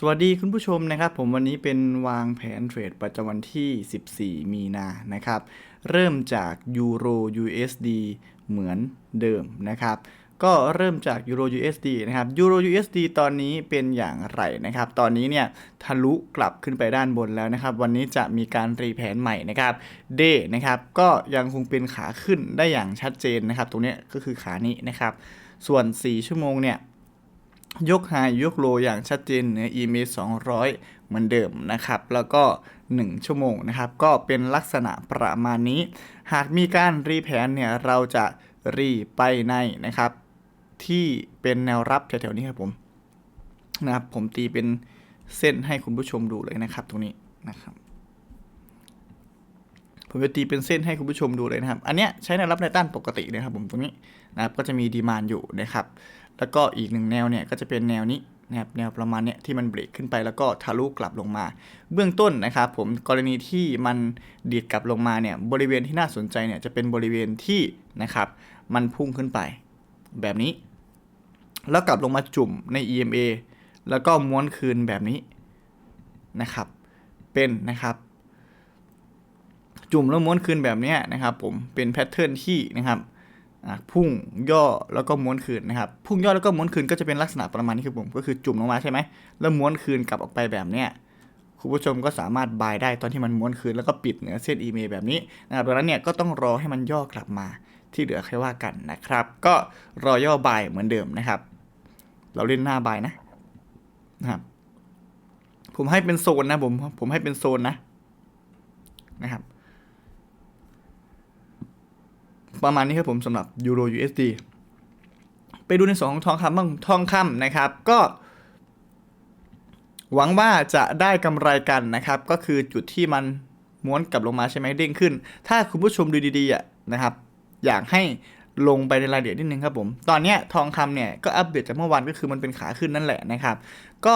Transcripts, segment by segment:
สวัสดีคุณผู้ชมนะครับ ผมวันนี้เป็นวางแผนเทรดประจำวันที่ 14 มีนานะครับ เริ่มจากยูโร USD เหมือนเดิมนะครับ ก็เริ่มจากยูโร USD นะครับยูโร USD ตอนนี้เป็นอย่างไรนะครับ ตอนนี้เนี่ยทะลุกลับขึ้นไปด้านบนแล้วนะครับ วันนี้จะมีการรีแผนใหม่นะครับเดนะครับก็ยังคงเป็นขาขึ้นได้อย่างชัดเจนนะครับ ตรงนี้ก็คือขานี้นะครับ ส่วน 4 ชั่วโมงเนี่ย ยกไฮยกโลอย่างชัดเจนเหนือ EMA 200 เหมือนเดิมนะครับ แล้วก็ 1 ชั่วโมงนะครับ ก็เป็นลักษณะประมาณนี้ หากมีการรีแผนเนี่ย เราจะรีไปในนะครับ ที่เป็นแนวรับแถวๆนี้ครับผมนะครับ ผมตีเป็นเส้นให้คุณผู้ชมดูเลยนะครับ ตรงนี้นะครับ ผมจะตีเป็นเส้นให้คุณผู้ชมดูเลยนะครับ อันเนี้ยใช้แนวรับในวต้านปกตินะครับผมตรงนี้นะครับก็จะมีดีมานอยู่นะครับ แล้วก็อีกหนึ่งแนวเนี่ยก็จะเป็นแนวนี้นะครับแนวประมาณเนี้ยที่มันเบรกขึ้นไปแล้วก็ทะลุกลับลงมา เบื้องต้นนะครับผมกรณีที่มันดีดกลับลงมาเนี่ยบริเวณที่น่าสนใจเนี่ยจะเป็นบริเวณที่นะครับมันพุ่งขึ้นไป แบบนี้ แล้วกลับลงมาจุ่มใน EMA แล้วก็ม้วนคืนแบบนี้นะครับ เป็นนะครับ จุ่มแล้วม้วนคืนแบบนี้นะครับผมเป็นแพทเทิร์นที่นะครับ พุ่งย่อแล้วก็ม้วนคืนนะครับพุ่งย่อแล้วก็ม้วนคืนก็จะเป็นลักษณะประมาณนี้คือผมก็คือจุ่มลงมาใช่ไหมแล้วม้วนคืนกลับออกไปแบบเนี้ยคุณผู้ชมก็สามารถบายได้ตอนที่มันม้วนคืนแล้วก็ปิดเหนือเส้นอีเมลแบบนี้นะครับดังนั้นเนี่ยก็ต้องรอให้มันย่อกลับมาที่เหลือค่อยว่ากันนะครับ ก็รอย่อบายเหมือนเดิมนะครับ เราเล่นหน้าบายนะนะครับ ผมให้เป็นโซนนะผมผมให้เป็นโซนนะนะครับ ประมาณนี้ครับผมสำหรับยูโร USD ไปดูในส่วนของทองคำบ้างทองคำนะครับ ก็ หวังว่าจะได้กำไรกันนะครับ ก็คือจุดที่มันม้วนกลับลงมาใช่ไหมเด้งขึ้น ถ้าคุณผู้ชมดูดีๆอะนะครับ อยากให้ลงไปในรายละเอียดนิดนึงครับผม ตอนนี้ทองคำเนี่ยก็อัปเดตจากเมื่อวานก็คือมันเป็นขาขึ้นนั่นแหละนะครับ ก็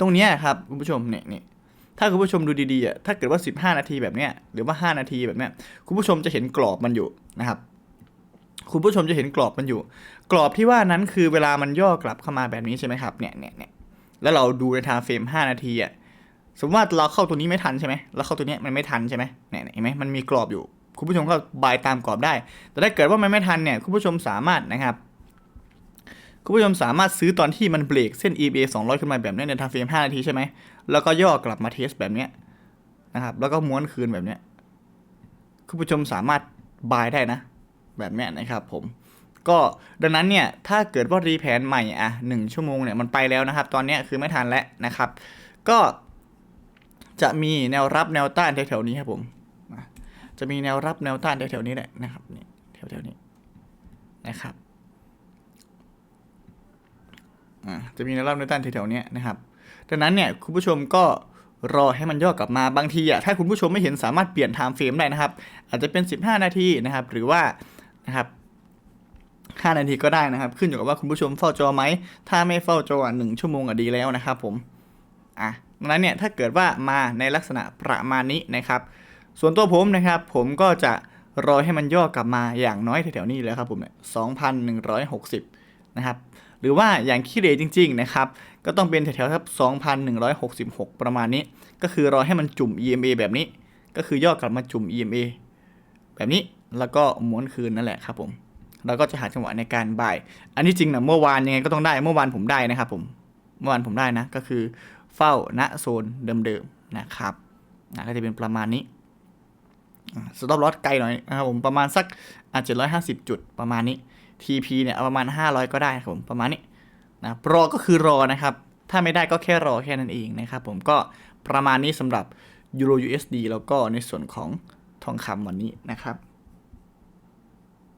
ตรงนี้ครับคุณผู้ชมเนี่ยนี่ ถ้าคุณผู้ชมดูดีๆอะถ้าเกิดว่า 15 นาทีแบบเนี้ยหรือว่า 5 นาทีแบบเนี้ยคุณผู้ชมจะเห็นกรอบมันอยู่นะครับ คุณผู้ชมจะเห็นกรอบมันอยู่ กรอบที่ว่านั้นคือเวลามันย่อกลับเข้ามาแบบนี้ใช่ไหมครับเนี่ยเนี่ยเนี่ยแล้วเราดูในทางเฟรม 5 นาทีอะสมมติว่าเราเข้าตัวนี้ไม่ทันใช่ไหมแล้วเข้าตัวนี้มันไม่ทันใช่ไหมเนี่ยเห็นไหมมันมีกรอบอยู่ คุณผู้ชมก็บายตามกรอบได้ แต่ถ้าเกิดว่ามันไม่ทันเนี่ยคุณผู้ชมสามารถนะครับ คุณผู้ชมสามารถซื้อตอนที่มันเบรกเส้น EBA 200 ขึ้นมาแบบนี้ในทางเฟรม 5 นาทีใช่ไหม แล้วก็ย่อกลับมาเทสแบบนี้นะครับ แล้วก็ม้วนคืนแบบนี้คุณผู้ชมสามารถบายได้นะ แบบนี้นะครับผม ก็ดังนั้นเนี่ย ถ้าเกิดว่ารีแผนใหม่อะหนึ่งชั่วโมงเนี่ยมันไปแล้วนะครับ ตอนนี้คือไม่ทันแล้วนะครับ ก็จะมีแนวรับแนวต้านแถวๆนี้ครับผม จะมีแนวรับแนวต้านแถวๆนี้แหละนะครับนี่แถวๆนี้นะครับ อ่าจะมีแนวรับแนวต้านแถวๆนี้นะครับดังนั้นเนี่ยคุณผู้ชมก็รอให้มันย่อกลับมาบางทีอะถ้าคุณผู้ชมไม่เห็นสามารถเปลี่ยนไทม์เฟรมได้นะครับ อาจจะเป็น 15 นาทีนะครับ หรือว่านะครับ5นาทีก็ได้นะครับ ขึ้นอยู่กับว่าคุณผู้ชมเฝ้าจอไหม ถ้าไม่เฝ้าจอหนึ่งชั่วโมงอะดีแล้วนะครับผมอะดังนั้นเนี่ยถ้าเกิดว่ามาในลักษณะประมาณนี้นะครับ ส่วนตัวผมนะครับ ผมก็จะรอให้มันย่อกลับมาอย่างน้อยแถวๆนี้แล้วครับผมเนี่ย2,160นะครับ หรือว่าอย่างขี้เหร่จริง ๆ นะครับ ก็ต้องเป็นแถวๆครับ2,166 ประมาณนี้ ก็คือรอให้มันจุ่ม EMA แบบนี้ ก็คือย่อกลับมาจุ่ม EMA แบบนี้แล้วก็ม้วนคืนนั่นแหละครับผมเราก็จะหาจังหวะในการบ่าย อันนี้จริงนะเมื่อวานยังไงก็ต้องได้ เมื่อวานผมได้นะครับผม เมื่อวานผมได้นะ ก็คือเฝ้าณโซนเดิมๆนะครับนะก็จะเป็นประมาณนี้สต็อปลอสไกลหน่อยนะครับผมประมาณสักอะ750จุดประมาณนี้ TP เนี่ยเอาประมาณ 500 ก็ได้ครับผมประมาณนี้นะรอก็คือรอนะครับ ถ้าไม่ได้ก็แค่รอแค่นั้นเองนะครับผมก็ประมาณนี้สำหรับ Euro USD แล้วก็ในส่วนของทองคำวันนี้นะครับ